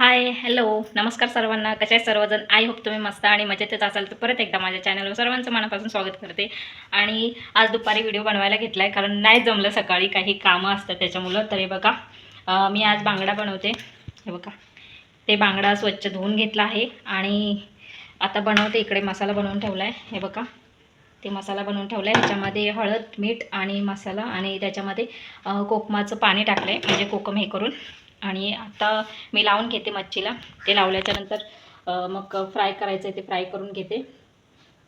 Hi hello नमस्कार सर्वांना. कशा आहेत सर्वजण? आय होप तुम्ही मस्त आणि मजेतच असाल तर परत एकदा माझ्या चॅनलवर सर्वांचं मनापासून स्वागत करते. आणि आज दुपारी व्हिडिओ बनवायला घेतला आहे कारण नाही जमलं सकाळी. काही कामं असतात त्याच्यामुळं. तर हे बघा मी आज बांगडा बनवते. हे बघा ते बांगडा स्वच्छ धुवून घेतला आहे आणि आता बनवते. इकडे मसाला बनवून ठेवला आहे हे बघा ते मसाला बनवून ठेवला आहे त्याच्यामध्ये हळद मीठ आणि मसाला आणि त्याच्यामध्ये कोकमाचं पाणी टाकलं आहे म्हणजे कोकम हे करून. आणि आता मी लावून घेते मच्छीला. ते लावल्याच्या नंतर मग फ्राय करायचं आहे ते फ्राय करून घेते.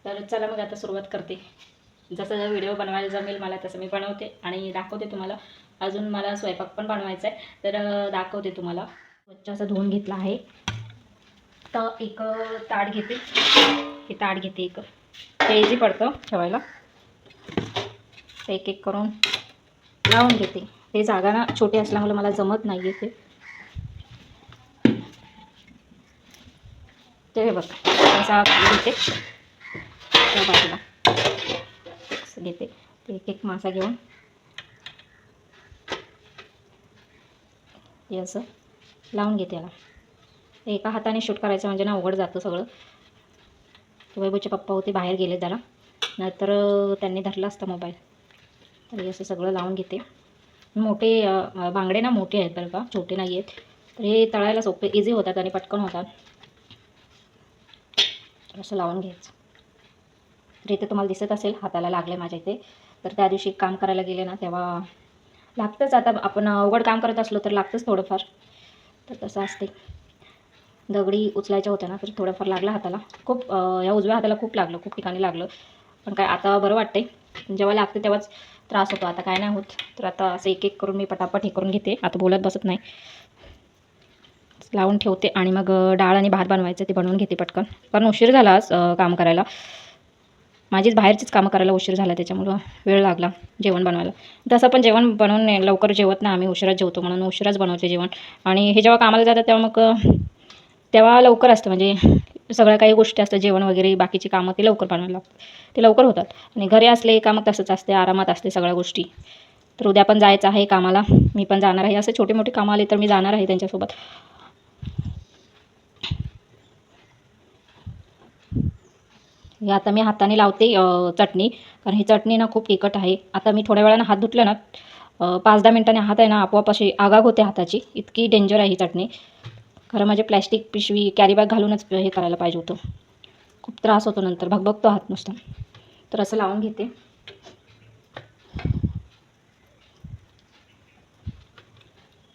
तर चला मग आता सुरुवात करते. जसं व्हिडिओ बनवायला जमेल मला तसं मी बनवते. आणि दाखवते तुम्हाला. अजून मला स्वयंपाक पण बनवायचा आहे. तर दाखवते तुम्हाला. स्वच्छ असं धुवून घेतला आहे. तर एक ताट घेते. हे ताट घेते एक. ते इझी पडतं ठेवायला. एक एक करून लावून घेते. ते जागा ना छोटी असल्यामुळे मला जमत नाही आहे ते. ते हे बघ असा घेते. त्या बाजूला. असं घेते. ते एक एक मासा घेऊन. हे असं लावून घेते याला. एका हाताने शूट करायचं म्हणजे ना उघड जातं सगळं. वैभवचे पप्पा होते बाहेर गेले जरा. नाहीतर त्यांनी धरला असता मोबाईल. तर हे असं सगळं लावून घेते. मोठे बांगडे ना मोठे आहेत बरं का छोटे नाही आहेत. तर हे तळायला सोपे इझी होतात आणि पटकन होतात. असं लावून घ्यायचं. तर इथे तुम्हाला दिसत असेल हाताला लागले माझ्या इथे. तर त्या दिवशी काम करायला गेले ना तेव्हा लागतंच. आता आपण अवघड काम करत असलो तर लागतंच थोडंफार. तर तसं असते. दगडी उचलायच्या होत्या ना तर थोडंफार लागलं हाताला. खूप ह्या या उजव्या हाताला खूप लागलं खूप ठिकाणी लागलं. पण काय आता बरं वाटते जेव्हा लागते तेव्हाच त्रास होतो. आता काय नाही होत. तर आता असं एक एक करून मी पटापट हे करून घेते. आता बोलत बसत नाही. लावून ठेवते आणि मग डाळ आणि भात बनवायचं ते बनवून घेते पटकन. कारण उशीर झाला आज काम करायला. माझीच बाहेरचीच कामं करायला उशीर झाला त्याच्यामुळं वेळ लागला जेवण बनवायला. तसं पण जेवण बनवून नाही, लवकर जेवत नाही. आम्ही उशिराच जेवतो म्हणून उशिराच बनवते जेवण. आणि हे जेव्हा कामाला जातात तेव्हा मग तेव्हा लवकर असतं. म्हणजे सगळ्या काही गोष्टी असतात जेवण वगैरे बाकीची कामं ते लवकर बनवायला लागतात. ते लवकर होतात. आणि घरी असले का मग तसंच असते आरामात असते सगळ्या गोष्टी. तर उद्या पण जायचं आहे कामाला मी पण जाणार आहे. असे छोटे मोठे कामं आले तर मी जाणार आहे त्यांच्यासोबत. हे आता मी हाताने लावते चटणी. कारण ही चटणी ना खूप तिखट आहे. आता मी थोड्या वेळानं हात धुतलं ना पाच दहा मिनिटांनी हात आहे ना आपोआप अशी आगाग होते हाताची. इतकी डेंजर आहे ही चटणी. खरं म्हणजे प्लॅस्टिक पिशवी कॅरीबॅग घालूनच हे करायला पाहिजे होतं. खूप त्रास होतो नंतर. भगभगतो हात नुसता. तर असं लावून घेते.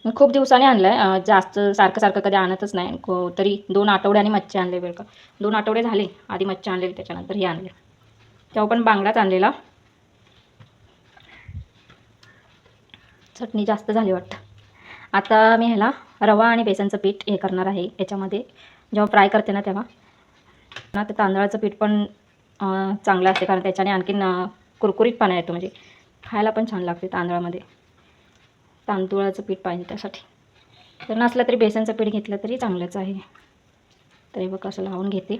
खूप दिवसांनी आणलं आहे जास्त सारखं सारखं कधी आणतच नाही. तरी दोन आठवड्याने मच्छी आणले वेळ का. दोन आठवडे झाले. आधी मच्छी आणलेली त्याच्यानंतर हे आणले. तेव्हा पण बांगडाच आणलेला. चटणी जास्त झाली वाटतं. आता मी ह्याला रवा आणि बेसनचं पीठ हे करणार आहे याच्यामध्ये. जेव्हा फ्राय करते ना तेव्हा. ना ते तांदळाचं पीठ पण चांगलं असते कारण त्याच्याने आणखीन कुरकुरीत कुरकुरीतपणा येतो म्हणजे. खायला पण छान लागते तांदळामध्ये. तांदूळाचं पीठ पाहिजे त्यासाठी. जर नसलं तरी बेसनचं पीठ घेतलं तरी चांगलंच आहे. तरी बघ असं लावून घेते.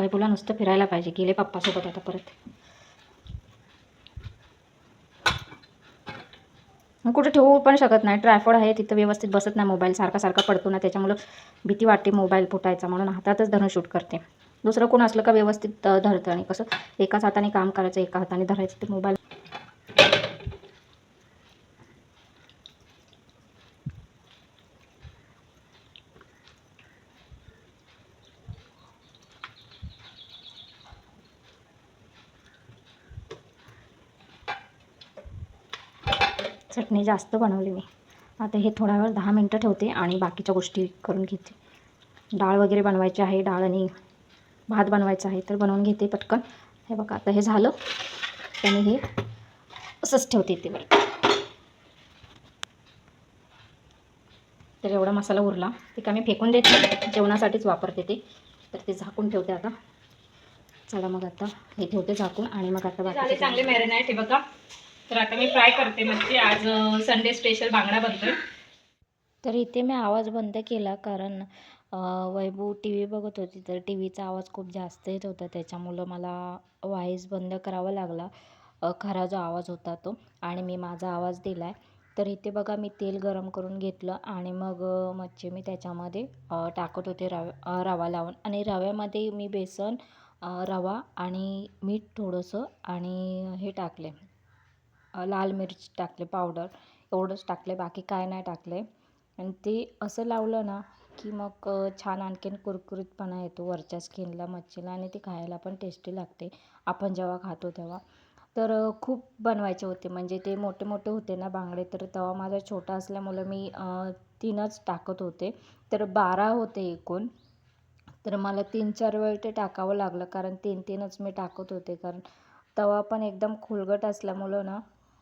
वैभवला नुसतं फिरायला पाहिजे. गेले पप्पासोबत आता परत. मग कुठे ठेवू पण शकत नाही. ट्रायफॉड आहे तिथं व्यवस्थित बसत नाही मोबाईल. सारखा सारखा पडतो ना त्याच्यामुळं भीती वाटते मोबाईल फुटायचा. म्हणून हातातच धरून शूट करते. दुसरं कोण असलं का व्यवस्थित धरतं आणि कसं? एकाच हाताने काम करायचं एका हाताने धरायचं ते मोबाईल चटणी जास्त बनवली मी. आता हे थोडा वेळ दहा मिनटं ठेवते आणि बाकीच्या गोष्टी करून घेते. डाळ वगैरे बनवायची आहे डाळ आणि भात बनवायचा आहे तर बनवून घेते पटकन. हे बघा आता हे झालं. त्याने हे असंच ठेवते ते बरं तर एवढा मसाला उरला. ते का मी फेकून देते. जेवणासाठीच वापरते ते. तर ते झाकून ठेवते आता. चला मग आता हे ठेवते झाकून आणि मग आता बाकी चांगले मॅरिनेट हे बघा. तर आता मी फ्राय करते मच्छी. आज संडे स्पेशल बांगडा बनतोय. तर इथे मी आवाज बंद केला कारण वैभू टी व्ही बघत होती. तर टी व्हीचा आवाज खूप जास्त येत होता. त्याच्यामुळं मला व्हॉईस बंद करावा लागला. खरा जो आवाज होता तो. आणि मी माझा आवाज दिला आहे तर इथे बघा मी तेल गरम करून घेतलं. आणि मग मच्छी मी त्याच्यामध्ये टाकत होते रवा रवा लावून. आणि रव्यामध्ये मी बेसन रवा आणि मीठ थोडंसं आणि हे टाकले. लाल मिरची टाकले पावडर एवढंच टाकले बाकी काय नाही टाकले आणि ते असं लावलं ना की मग छान आणखीन कुरकुरीतपणा येतो वरच्या स्किनला मच्छीला आणि ती खायला पण टेस्टी लागते. आपण जेव्हा खातो तेव्हा. तर खूप बनवायचे होते. म्हणजे ते मोठे मोठे होते ना बांगडे तर तवा माझा छोटा असल्यामुळं मी तीनच टाकत होते. तर बारा होते एकूण. तर मला तीन चार वेळ ते टाकावं लागलं कारण तीन तीनच मी टाकत होते. कारण तवा पण एकदम खोलगट असल्यामुळं ना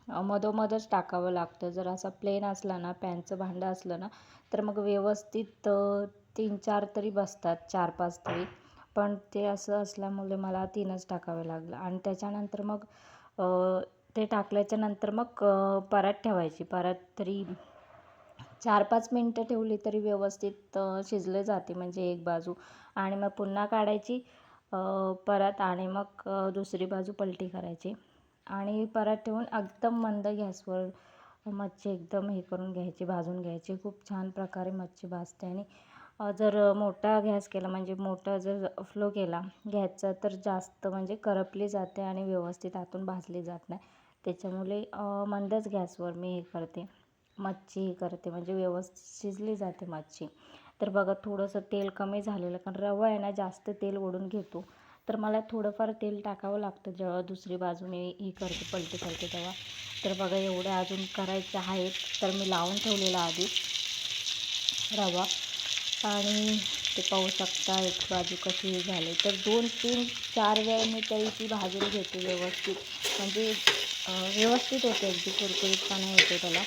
मधोमधच टाकावं लागतं. जर असा प्लेन असला ना पॅनचं भांडं असलं ना तर मग व्यवस्थित तीन चार तरी बसतात चार पाच तरी. पण ते असं असल्यामुळे मला तीनच टाकावे लागलं. आणि त्याच्यानंतर मग ते टाकल्याच्या नंतर मग परत ठेवायची. परत तरी चार पाच मिनटं ठेवली तरी व्यवस्थित शिजले जाते म्हणजे एक बाजू. आणि मग पुन्हा काढायची परत आणि मग दुसरी बाजू पलटी करायची. आणि परत ठेवून एकदम मंद गॅसवर मच्छी एकदम हे करून घ्यायची भाजून घ्यायची. खूप छान प्रकारे मच्छी भाजते आणि जर मोठा गॅस केला म्हणजे मोठा जर फ्लो केला गॅसचा तर जास्त म्हणजे करपली जाते आणि व्यवस्थित आतून भाजली जात नाही. त्याच्यामुळे मंदच गॅसवर मी हे करते. मच्छी हे करते म्हणजे व्यवस्थित शिजली जाते मच्छी. तर बघा थोडंसं तेल कमी झालेलं कारण रवा आहे ना जास्त तेल ओढून घेतो. तर मला थोडंफार तेल टाकावं लागतं जेव्हा दुसरी बाजू मी ही करते पलटी करते तेव्हा. तर बघा एवढं अजून करायचं आहेत तर मी लावून ठेवलेलं आधी रवा. आणि ते पाहू शकता एक बाजू कशी हे झाली. तर दोन तीन चार वेळ मी तरी ती भाजून घेते व्यवस्थित. म्हणजे व्यवस्थित होते अगदी कुरकुरीतपणा येतो त्याला.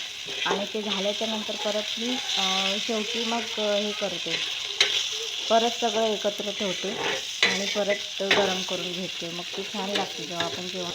आणि ते झाल्याच्यानंतर परत मी शेवटी मग हे करते. परत सगळं एकत्र ठेवते. आणि परत गरम करून घेते. मग ती छान लागते जेव्हा आपण जेव्हा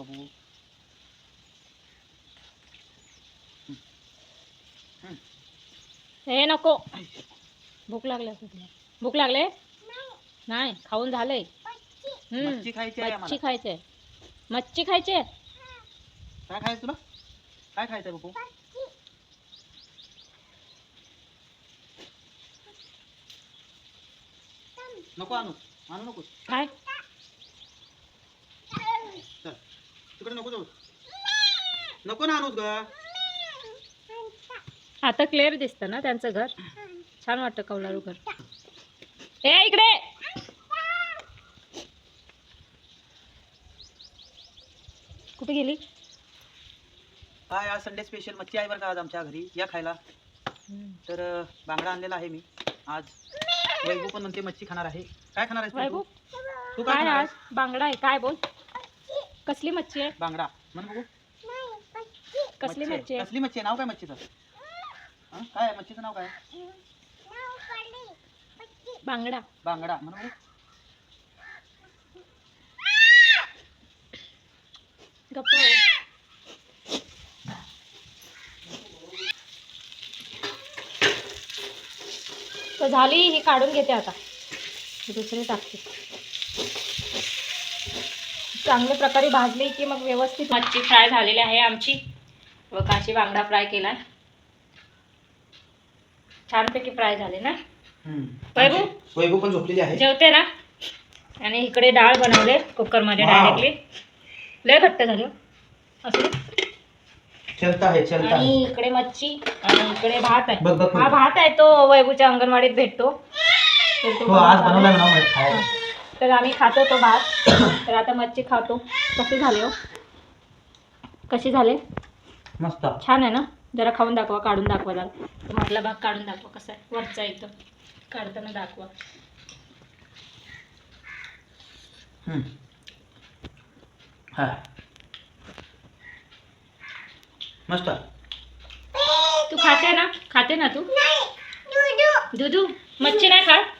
बाबू. हे नको. भूक लागली भूक लागले? नाही खाऊन झालंय. हम्म. मच्छी खायची आहे मच्छी आम्हाला. खायचे मच्छी खायचे काय खायचं तुला? काय खायचं बाबू नको आणू. आणू नको काय चल तिकडे नको जाऊ. नको ना आणूच ग. आता क्लिअर दिसतं ना त्यांचं घर? छान वाटतं कौलारू घर. ए इकडे! कुठे गेली? काय आज संडे स्पेशल मच्छी आहे बरं का आज आमच्या घरी? या खायला. तर अं, बांगडा आणलेला आहे मी. आज वैभू पण म्हणते मच्छी खाणार आहे. काय खाणार आहेस वैभव, तू? तू काय काय खाणार आज? आहेस? बांगडा आहे. काय बोल? कसली मच्छी आहे? बांगडा. म्हण बघू. कसली मच्छी आहे. मच्छी आहे? कसली मच्छी आहे? नाव काय मच्छीचं? हं? काय आहे? मच्छीचं नाव काय बांगडा. बांगडा. म्हण बघू. गप्प हो. तर झाली ही काढून घेते आता. दुसरी टाकते. चांगल्या प्रकारे भाजली की मग व्यवस्थित मच्छी फ्राय झालेली आहे आमची. व काशी बांगडा फ्राय केला छानपैकी फ्राय झाले ना? वैभव? वैभव पण झोपलेली आहे. जेवते ना? आणि इकडे डाळ बनवले कुकरमध्ये. डायरेक्टली. लय घट्ट झालं असं? चलता है चलता आणि है इकडे मच्छी आणि इकडे भात आहे. बघ बघ हा भात आहे तो वैभूच्या अंगणवाडीत भेटतो. तर तो तो आज बनवला. ना खायला तर आम्ही खातो तो भात. तर आता मच्छी खातो. कसे झाले हो? कशी झाले? मस्त. छान आहे ना? जरा खाऊन दाखवा काढून दाखवा जरा. मधला भाग काढून दाखवा कसा आहे. वरचा इथं. काढताना दाखवा. हम्म. हा. मस्त. तू खाते ना? खाते ना तू? दुधू? मच्छी नाही खात?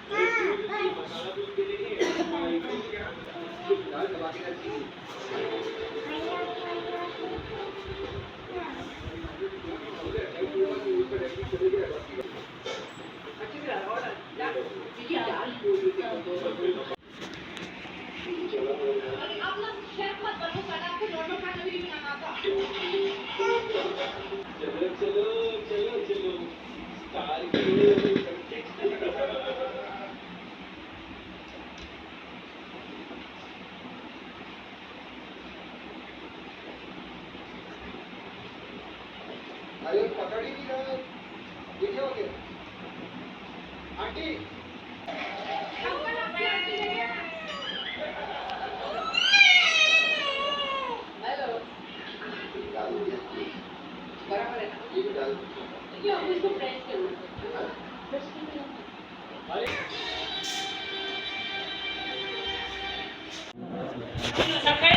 અરે પકડી લીધા દેખ્યો કે આંટી બરાબર એ ડાલ એટલે ઓફિસ નું પ્રેસ કરવું પ્રેસ કરવું અરે